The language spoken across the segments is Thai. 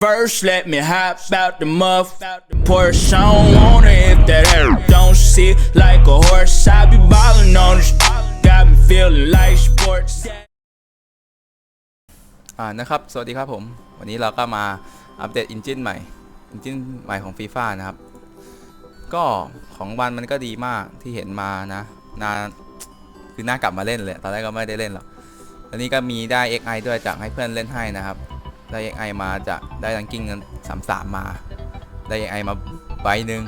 First, let me hop out the muff. Porsche, I don't wanna hit that air. Don't sit like a horse. I be ballin' on the st- Got me feeling like sports. อ่านะครับ สวัสดีครับผม วันนี้เราก็มาอัปเดตอินจินใหม่ อินจินใหม่ของฟีฟ่านะครับ ก็ของวันมันก็ดีมากที่เห็นมานะนานคือน่ากลับมาเล่นเลย ตอนแรกก็ไม่ได้เล่นหรอกอันนี้ก็มีได้ XI ด้วยจากให้เพื่อนเล่นให้นะครับ ได้ XI มาจากได้รังกิ้งเงิน33มสามมา ได้ XI มาใบหนึ่ง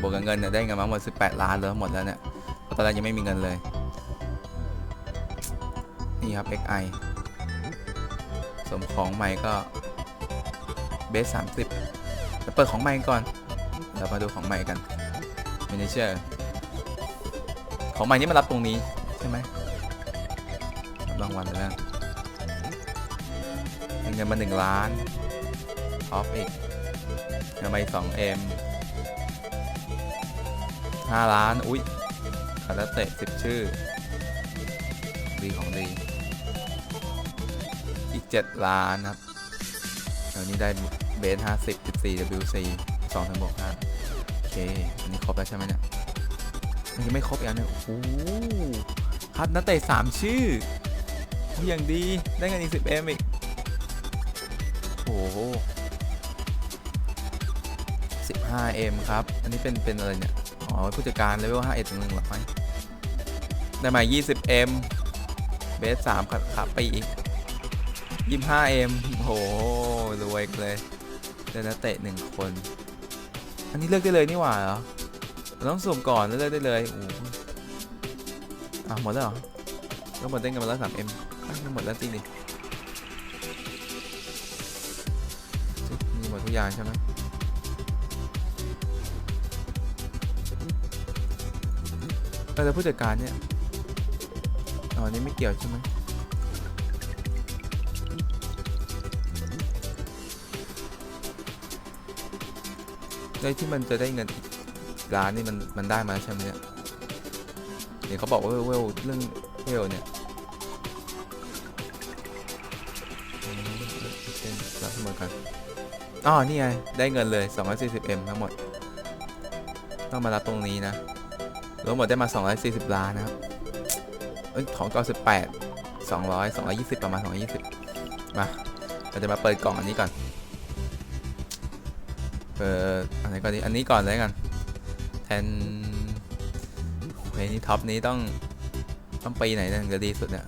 บวกกับเงินเนี่ยได้เงินมาหมด18 ล้านเลยหมดแล้วเนี่ยเพราะตอนแรกยังไม่มีเงินเลย นี่ครับ XI สมของใหม่ก็เบสสามสิบเดี๋ยวเปิดของใหม่ก่อน เดี๋ยวมาดูของใหม่กันไม่ได้เชื่อ ของใหม่นี่มารับตรงนี้ใช่ไหมรับรางวัลแล้ว เงินมาหนึ่งล้านออฟอีกเงินมาอีกสองเอ็มห้าล้าน อุ๊ยคาราเตะสิบชื่อ ดีของดี อีก7ล้านครับเดี๋ยวนี้ได้เบส50 14 WC 2ถึงบวก5โอเค อันนี้ครบแล้วใช่ไหมเนี่ยมันยังไม่ครบอีกอันหนึงโอ้โหฮัตนักเตะ3ชื่ออยอย่างดี ได้เงินอีก 10M อีก โอ้โห 15M ครับ อันนี้เป็น เป็นอะไรเนี่ย อ๋อ ผู้จัดการเลเวล5 1ถึง1หรอไหมได้มา 20M เบส3ขับขับไปอีกยี่ห้าเอ็มโอ้โห รวยเลยเดนนักเตะหนึ่งคน อันนี้เลือกได้เลยนี่หว่าเหรอต้องสุ่มก่อนแล้วเลือกได้เลยโอ้อะหมดแล้วเหรอก็หมดได้เงินมาแล้วสามเอ็หมดแล้วจริงดิ ทุกอย่างใช่ไหมเออแล้วผู้จัดการเนี่ยอ๋อนี่ไม่เกี่ยวใช่ไหมเลยที่มันจะได้เงินอีกล้านนี่มันมันได้มาใช่ไหมเนี่ยเดี๋ยวเขาบอกว่าเวลเรื่องเวลเนี่ยอืมเป็นรับเสมอกัน อ๋อนี่ไง ได้เงินเลย 240m ทั้งหมด ต้องมารับตรงนี้นะรวมหมดได้มา 240 ล้านนะครับเอ้ยของ98 200 220 ประมาณ 220 มา เราจะมาเปิดกล่องอันนี้ก่อน เปิดอันไหนก่อนดีอันนี้ก่อนเลยกัน แทนเพลงนี้ท็อปนี้ต้อง ต้องปีไหนนี่ยถึงจะดีสุดเนี่ย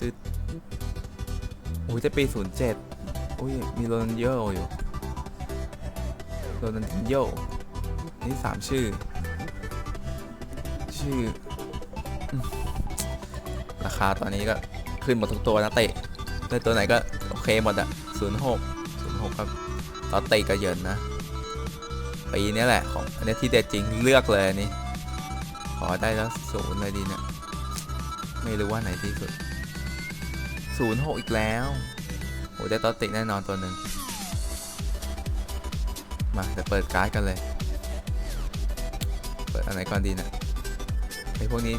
ตึ๊ดโอ้ยจะปีศูนย์เจ็ด อุ้ยมีโรนันโยอยู่โรนันโยนี่สามชื่อ ชื่อ ราคาตอนนี้ก็ขึ้นหมดทุกตัวนะเตะได้ตัวไหนก็โอเคหมดอะศูนย์หกศูนย์หกครับตอนตีกระเยินนะปีนี้แหละของอันนี้ที่เด็ดจริงเลือกเลยนนี้ขอได้แล้วศูนย์เลยดีเนี่ยไม่รู้ว่าไหนที่สุดศูนย์หกอีกแล้ว อ้ได้ตอติแน่นอนตัวหนึ่งมาจะเปิดการ์ดกันเลย เปิดอันไหนก่อนดีนะไอพวกนี้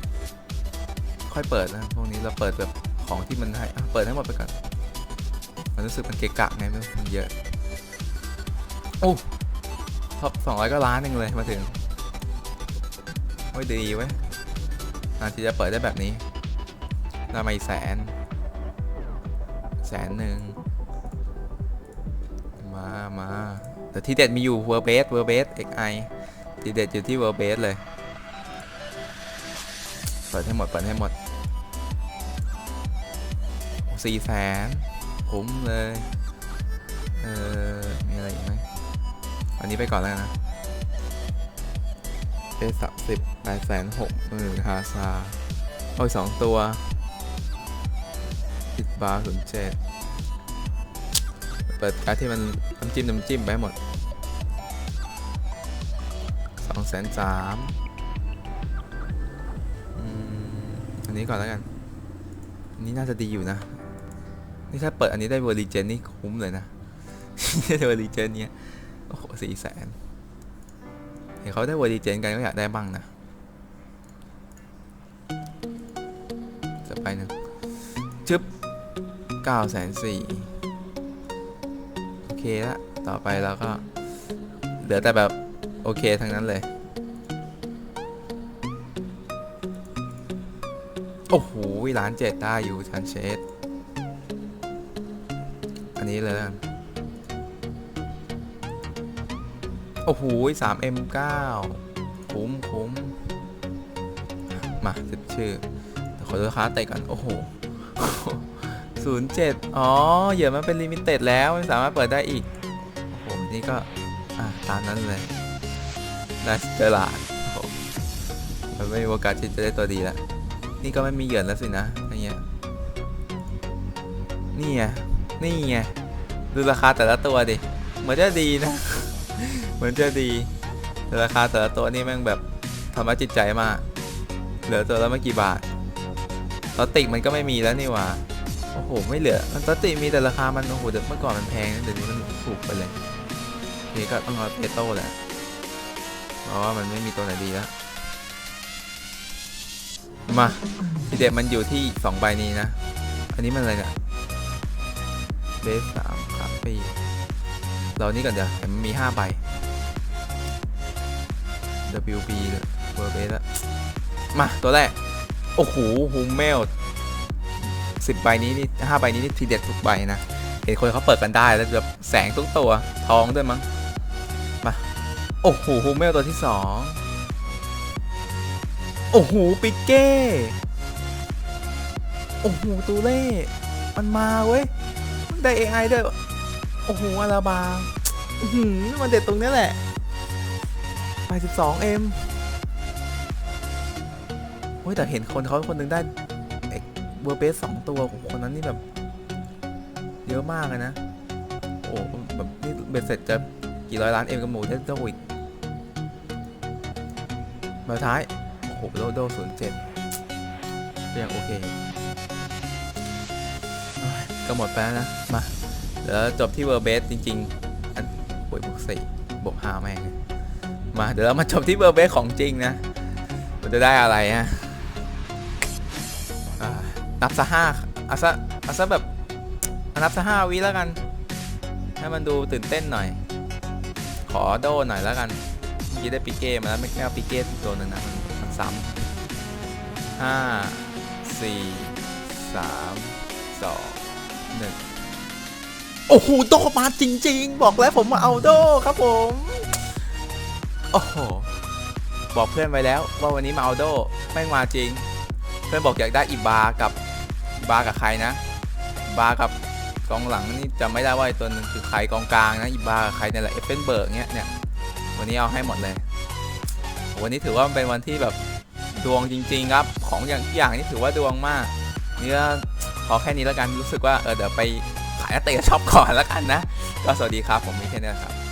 ค่อยเปิดนะพวกนี้เราเปิดแบบของที่มันให้เปิดให้หมดไปก่อนมันรู้สึกมันเกะกะไงไม่มันเยอะโอ้ท็อปสองร้อยก็ล้านหนึ่งเลยมาถึงโอ้ยดีไว้ยนาทีจะเปิดได้แบบนี้ได้มาอีกแสน แสนหนึ่ง มามาแต่ที่เด็ดมีอยู่เวอร์เบสเวอร์เบสเอ็กไอที่เด็ดอยู่ที่เวอร์เบสเลยเปิดให้หมดเปิดให้หมดสี่แสนคุ้มเลย เออ มีอะไรอีกไหมอันนี้ไปก่อนแล้วนะเอสสิบแปดแสนหกหมื่นฮาซาโอ้ยสองตัวติดบาร์ศูนย์เจ็ด ปิดการที่มันน้ำจิ้มน้ำจิ้มไปหหมดสองแสนสามอันนี้ก่อนแล้วกัน อันนี้น่าจะดีอยู่นะ นี่ถ้าเปิดอันนี้ได้เวอร์ลีเจนนี่คุ้มเลยนะได้เวอร์ลีเจนเนี่ยโอ้โหสี่แสนเห็นเขาได้เวอร์ดีเจนกันก็อยากได้บ้างนะจะไปหนึ่งจึ๊บเก้าแสนสี่ เคละต่อไปเราก็ เหลือแต่แบบ โอเคทั้งนั้นเลย โอ้โหล้านเจ็ดได้อยู่ชันเชสอันนี้เลยแล้วโอ้โหสามเอ็มเก้าคุ้มคุ้มมาสิบชื่อขอดูราคาเตะก่อนโอ้โห ศูนย์เจ็ดอ๋อ เหยื่อมันเป็นลิมิเต็ดแล้วไม่สามารถเปิดได้อีก โอ้โห นี่ก็ อะตามนั้นเลยนาสเตอร์ลาดโอ้โหมันไม่มีโอกาสที่จะได้ตัวดีแล้ว นี่ก็ไม่มีเหยื่อแล้วสินะอย่างเงี้ย นี่ไง นี่ไง ดูราคาแต่ละตัวดิ เหมือนจะดีนะ เหมือนจะดี แต่ราคาแต่ละตัวนี่แม่งแบบทำร้าจิตใจมาก เหลือตัวละไม่กี่บาทตอติกมันก็ไม่มีแล้วนี่หว่า โอ้โห ไม่เหลือ มันตติมีแต่ราคามัน โอ้โหเดี๋ยวเมื่อก่อนมันแพงนะเดี๋ยวนี้มันถูกไปเลยนี่ก็ต้องเอาเปโต้แหละเพราะว่ามันไม่มีตัวไหนดีแล้ว มาทีเด็ดมันอยู่ที่สองใบนี้นะ อันนี้มันอะไรเนี่ย เบสสามครับปีเรานี่ก่อนเดี๋ยวเห็นมันมีห้าใบ WB เลยเวอร์เบสล้วมา ตัวแรก โอ้โหฮูมเมล สิบใบนี้นี่ห้าใบนี้นี่ทีเด็ดทุกใบนะ เห็นคนเขาเปิดกันได้แล้วแบบแสงทุกตัวทองด้วยมั้ง มา โอ้โหฮูเมลตัวที่สองโอ้โหปิกเก้ โอ้โหตูเล่ มันมาเว้ยมันได้ AI ด้วย โอ้โหอาราบาหือมันเด็ดตรงเนี้ยแหละไป12เอ็มเฮ้ยแต่เห็นคนเขาคนหนึ่งได้ เบอร์เบสสองตัวของคนนั้นนี่แบบ เยอะมากเลยนะ โอ้แบบนี่เบ็ดเสร็จจะกี่ร้อยล้านเอ็มกับหมูจะเจ้าอีกมาท้าย โอ้โหโดโดศูนย์เจ็ดก็ยังโอเค ก็หมดไปแล้วนะ มาเดี๋ยวจบที่เวอร์เบสจริง ๆ อันโอ้ยบวกสี่บวกห้าแม่งมา เดี๋ยวเรามาจบที่เวอร์เบสของจริงนะมันจะได้อะไรฮะ นับซะห้าเอาซะเอาซะแบบนับซะห้าวิแล้วกัน ให้มันดูตื่นเต้นหน่อย ขอโดหน่อยแล้วกันเมื่อกี้ได้ปิเก้มาแล้วไม่ไม่เอาปิเก้ตัวหนึ่งนะมันมันซ้ำห้าสี่สามสองหนึ่งโอ้โหโดมาจริง ๆ บอกแล้วผมมาเอาโดครับผมโอ้โหบอกเพื่อนไว้แล้วว่าวันนี้มาเอาโดแม่งมาจริง เพื่อนบอกอยากได้อีบากับ บากับใครนะอีบากับกองหลังนี่จำไม่ได้ว่าไอ้ตัวนึงคือใครกองกลางนะอีบากับใครเนี่ยแหละเอฟเฟนเบิร์กเนี่ยเนี่ยวันนี้เอาให้หมดเลย วันนี้ถือว่าเป็นวันที่แบบดวงจริง ๆ ครับ ของอย่างทุกอย่างนี่ถือว่าดวงมากเนี่ก็พอแค่นี้แล้วกันรู้สึกว่าเออเดี๋ยวไปขายเตะช็อปก่อนแล้วกันนะ ก็สวัสดีครับผมมีแค่นี้ครับ